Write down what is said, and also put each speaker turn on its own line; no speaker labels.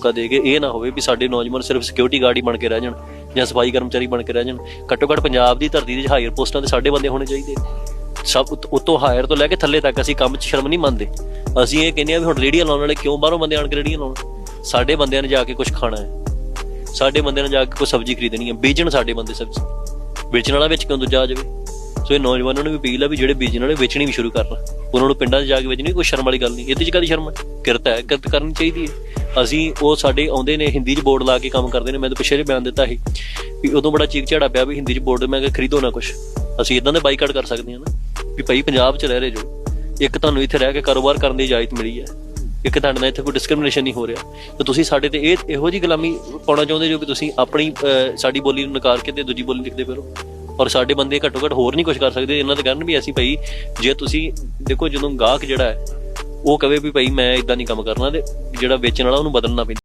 ਮੌਕਾ ਦੇ ਕੇ ਇਹ ਨਾ ਹੋਵੇ ਵੀ ਸਾਡੇ ਨੌਜਵਾਨ ਸਿਰਫ ਸਿਕਿਉਰਿਟੀ ਗਾਰਡ ਹੀ ਬਣ ਕੇ ਰਹਿ ਜਾਣ ਜਾਂ ਸਫ਼ਾਈ ਕਰਮਚਾਰੀ ਬਣ ਕੇ ਰਹਿ ਜਾਣ। ਘੱਟੋ ਘੱਟ ਪੰਜਾਬ ਦੀ ਧਰਤੀ ਦੇ ਹਾਇਰ ਪੋਸਟਾਂ ਤੇ ਸਾਡੇ ਬੰਦੇ ਹੋਣੇ ਚਾਹੀਦੇ। ਸਭ ਉਤ- ਉਤੋਂ ਹਾਇਰ ਤੋਂ ਲੈ ਕੇ ਥੱਲੇ ਤੱਕ ਅਸੀਂ ਕੰਮ 'ਚ ਸ਼ਰਮ ਨਹੀਂ ਮੰਨਦੇ। ਅਸੀਂ ਇਹ ਕਹਿੰਦੇ ਆ ਵੀ ਹੁਣ ਰੇੜੀਆਂ ਲਾਉਣ ਵਾਲੇ ਕਿਉਂ ਬਾਹਰੋਂ ਬੰਦੇ ਆਣ ਕੇ ਰੇੜੀਆਂ ਲਾਉਣ? ਸਾਡੇ ਬੰਦਿਆਂ ਨੇ ਜਾ ਕੇ ਕੁਝ ਖਾਣਾ ਹੈ। ਸਾਡੇ ਬੰਦਿਆਂ ਨੇ ਜਾ ਕੇ ਕੋਈ ਸਬਜ਼ੀ ਖਰੀਦਣੀ ਹੈ। ਬੀਜਣ ਸਾਡੇ ਬੰਦੇ ਸਬਜ਼ੀ। ਵੇਚਣ ਵਾਲਾ ਵਿੱਚ ਕਿਉਂ ਦੂਜਾ ਆ ਜਾਵੇ? ਸੋ ਇਹ ਨੌਜਵਾਨਾਂ ਨੂੰ ਵੀ ਅਪੀਲ ਆ ਵੀ ਜਿਹੜੇ ਬੀਜਣ ਵਾਲੇ ਵੇਚਣੀ ਵੀ ਸ਼ੁਰੂ ਕਰਨ। ਉਹਨਾਂ ਨੂੰ ਪਿੰਡਾਂ 'ਚ ਜਾ ਕੇ ਵੇਚਣੀ ਕੋਈ ਸ਼ਰਮ ਵਾਲੀ ਗੱਲ ਨਹੀਂ। ਇਹਦੇ 'ਚ ਕਾਦੀ ਸ਼ਰਮ ਹੈ? ਕਿਰਤ ਹੈ, ਕਿਰਤ ਕਰਨੀ ਚਾਹੀਦੀ ਹੈ। ਅਸੀਂ ਉਹ ਸਾਡੇ ਆਉਂਦੇ ਨੇ, ਹਿੰਦੀ 'ਚ ਬੋਰਡ ਲਾ ਕੇ ਕੰਮ ਕਰਦੇ ਨੇ। ਮੈਂ ਤਾਂ ਪਿਛਲੇ ਜਿਹੇ ਬਿਆਨ ਦਿੱਤਾ ਸੀ ਵੀ ਉਦੋਂ ਬੜਾ ਚੀਕ ਝਾੜਾ ਪਿਆ ਵੀ ਹਿੰਦੀ 'ਚ ਬੋਰਡ ਮੈਂ ਕਿਹਾ ਖਰੀਦੋ ਨਾ ਕੁਝ ਅਸੀਂ ਇਦਾਂ ਦੇ ਬਾਈਕਾਟ ਕਰ ਸਕਦੇ ਹਾਂ ਨਾ ਵੀ ਭਾਈ ਪੰਜਾਬ 'ਚ ਰਹਿ ਰਹੇ ਜੋ। ਇੱਕ ਤੁਹਾਨੂੰ ਇੱਥੇ ਰਹਿ ਕੇ ਕਾਰੋਬਾਰ ਕਰਨ ਦੀ ਇਜਾਜ਼ਤ ਮਿਲੀ ਹੈ। ਇੱਕ ਤੁਹਾਡੇ ਨਾਲ ਇੱਥੇ ਕੋਈ ਡਿਸਕ੍ਰਿਮੀਨੇਸ਼ਨ ਨਹੀਂ ਹੋ ਰਿਹਾ। ਤਾਂ ਤੁਸੀਂ ਸਾਡੇ ਤੇ ਇਹ ਇਹੋ ਜੀ ਗੁਲਾਮੀ ਪਾਉਣਾ ਚਾਹੁੰਦੇ ਜੋ ਕਿ ਤੁਸੀਂ ਆਪਣੀ ਸਾਡੀ ਬੋਲੀ ਨੂੰ ਨਕਾਰ ਕੇ ਤੇ ਦੂਜੀ ਬੋਲੀ ਲਿਖਦੇ ਫਿਰੋ। ਔਰ ਸਾਡੇ ਬੰਦੇ ਘੱਟੋ ਘੱਟ ਹੋਰ ਨਹੀਂ ਕੁਝ ਕਰ ਸਕਦੇ। ਇਹਨਾਂ ਦੇ ਕਰਨ ਵੀ ਅਸੀਂ ਭਾਈ, ਜੇ ਤੁਸੀਂ ਦੇਖੋ ਜਦੋਂ ਗਾਹਕ ਜਿਹੜਾ ਹੈ ਉਹ ਕਵੇ ਵੀ ਭਾਈ ਮੈਂ ਇਦਾਂ ਨਹੀਂ ਕੰਮ ਕਰਨਾ ਤੇ ਜਿਹੜਾ ਵੇਚਣ ਵਾਲਾ ਉਹਨੂੰ ਬਦਲਣਾ ਪੈਂਦਾ।